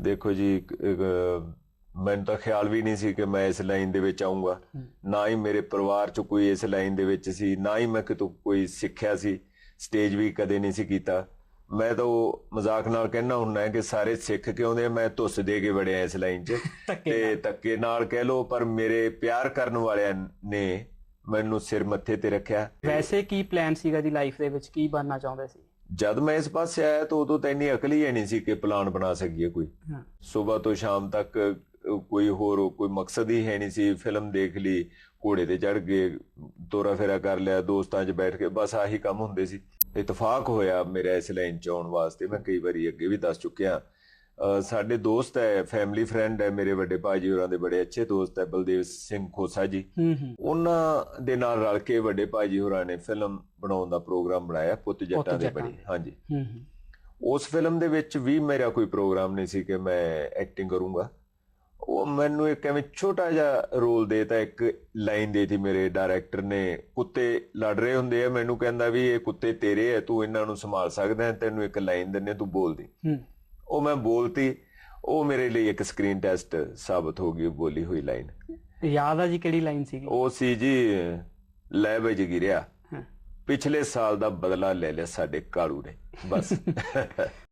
ਦੇਖੋ ਜੀ ਮੈਨੂੰ ਤਾਂ ਖਿਆਲ ਵੀ ਨਹੀਂ ਸੀ ਕਿ ਮੈਂ ਇਸ ਲਾਈਨ ਦੇ ਵਿੱਚ ਆਉਂਗਾ ਨਾ ਹੀ ਮੇਰੇ ਪਰਿਵਾਰ ਚ ਕੋਈ ਇਸ ਲਾਈਨ ਦੇ ਵਿੱਚ ਸੀ ਨਾ ਹੀ ਮੈਂ ਕਿਤੋਂ ਕੋਈ ਸਿੱਖਿਆ ਸੀ ਸਟੇਜ ਵੀ ਕਦੇ ਨਹੀਂ ਸੀ ਕੀਤਾ। ਮੈਂ ਤਾਂ ਉਹ ਮਜ਼ਾਕ ਨਾਲ ਕਹਿਣਾ ਹੁੰਦਾ ਕਿ ਸਾਰੇ ਸਿੱਖ ਕੇ ਆਉਂਦੇ ਮੈਂ ਧੁੱਸ ਦੇ ਕੇ ਵੜਿਆ ਇਸ ਲਾਈਨ 'ਚ। ਤੇ ਧੱਕੇ ਨਾਲ ਕਹਿ ਲੋ ਪਰ ਮੇਰੇ ਪਿਆਰ ਕਰਨ ਵਾਲਿਆਂ ਨੇ ਮੈਨੂੰ ਸਿਰ ਮੱਥੇ ਤੇ ਰੱਖਿਆ। ਵੈਸੇ ਕੀ ਪਲਾਨ ਸੀਗਾ ਦੀ ਲਾਈਫ ਦੇ ਵਿੱਚ? ਕੀ ਬਣਨਾ ਚਾਹੁੰਦੇ ਸੀ? ਜਦ ਮੈਂ ਇਸ ਪਾਸੇ ਆਇਆ ਤਾਂ ਉਦੋਂ ਤਾਂ ਇੰਨੀ ਅਕਲ ਹੀ ਨਹੀਂ ਸੀ ਕਿ ਪਲਾਨ ਬਣਾ ਸਕੀਏ ਕੋਈ। ਸਵੇਰ ਤੋਂ ਸ਼ਾਮ ਤੱਕ ਕੋਈ ਹੋਰ ਕੋਈ ਮਕਸਦ ਹੀ ਹੈ ਨਹੀਂ ਸੀ। ਫਿਲਮ ਦੇਖ ਲਈ ਘੋੜੇ ਤੇ ਚੜ ਗਏ ਤੋਰਾ ਫੇਰਾ ਕਰ ਲਿਆ ਦੋਸਤਾਂ 'ਚ ਬੈਠ ਕੇ ਬਸ ਆਹੀ ਕੰਮ ਹੁੰਦੇ ਸੀ। ਇਤਫਾਕ ਹੋਇਆ ਮੇਰਾ ਇਸ ਲਾਈਨ 'ਚ ਆਉਣ ਵਾਸਤੇ। ਮੈਂ ਕਈ ਵਾਰੀ ਅੱਗੇ ਵੀ ਦੱਸ ਚੁੱਕਿਆ। ਸਾਡੇ ਦੋਸਤ ਹੈ ਫੈਮਿਲੀ ਫਰੈਂਡ ਹੈ ਮੇਰੇ ਵੱਡੇ ਭਾਜੀ ਹੋਰਾਂ ਦੇ ਬੜੇ ਅੱਛੇ ਦੋਸਤ ਹੈ ਬਲਦੇਵ ਸਿੰਘ ਖੋਸਾ ਜੀ। ਉਹਨਾਂ ਦੇ ਨਾਲ ਰਲ ਕੇ ਵੱਡੇ ਭਾਜੀ ਹੋਰਾਂ ਨੇ ਫਿਲਮ ਬਣਾਉਣ ਦਾ ਪ੍ਰੋਗਰਾਮ ਬਣਾਇਆ ਪੁੱਤ ਜੱਟਾਂ ਦੇ ਬੜੀ। ਦੇ। ਹਾਂਜੀ। ਉਸ ਫਿਲਮ ਦੇ ਵਿੱਚ ਵੀ ਮੇਰਾ ਕੋਈ ਪ੍ਰੋਗਰਾਮ ਨਹੀਂ ਸੀ ਕਿ ਮੈਂ ਐਕਟਿੰਗ ਕਰੂੰਗਾ। ਉਹ ਮੈਨੂੰ ਇੱਕ ਐਵੇਂ ਛੋਟਾ ਜਿਹਾ ਰੋਲ ਦੇਤਾ ਇੱਕ ਲਾਈਨ ਦੇਤੀ ਮੇਰੇ ਡਾਇਰੈਕਟਰ ਨੇ ਕੁੱਤੇ ਲੜ ਰਹੇ ਹੁੰਦੇ ਆ ਮੈਨੂੰ ਕਹਿੰਦਾ ਵੀ ਇਹ ਕੁੱਤੇ ਤੇਰੇ ਆ ਤੂੰ ਇਹਨਾਂ ਨੂੰ ਸੰਭਾਲ ਸਕਦਾ ਤੈਨੂੰ ਇੱਕ ਲਾਈਨ ਦਿੰਨੇ ਤੂੰ ਬੋਲਦੀ। ਹੂੰ। ਉਹ ਮੈਂ ਬੋਲਤੀ ਉਹ ਮੇਰੇ ਲਈ ਇੱਕ ਸਕਰੀਨ ਟੈਸਟ ਸਾਬਤ ਹੋ ਗਈ ਬੋਲੀ ਹੋਈ ਲਾਈਨ ਯਾਦ ਆ ਜੀ ਕਿਹੜੀ ਲਾਈਨ ਸੀਗੀ? ਉਹ ਸੀ ਜੀ ਲੈ ਵਿੱਚ ਗਿਰਿਆ। ਪਿਛਲੇ ਸਾਲ ਦਾ ਬਦਲਾ ਲੈ ਲਿਆ ਸਾਡੇ ਕਾਲੂ ਨੇ ਬਸ।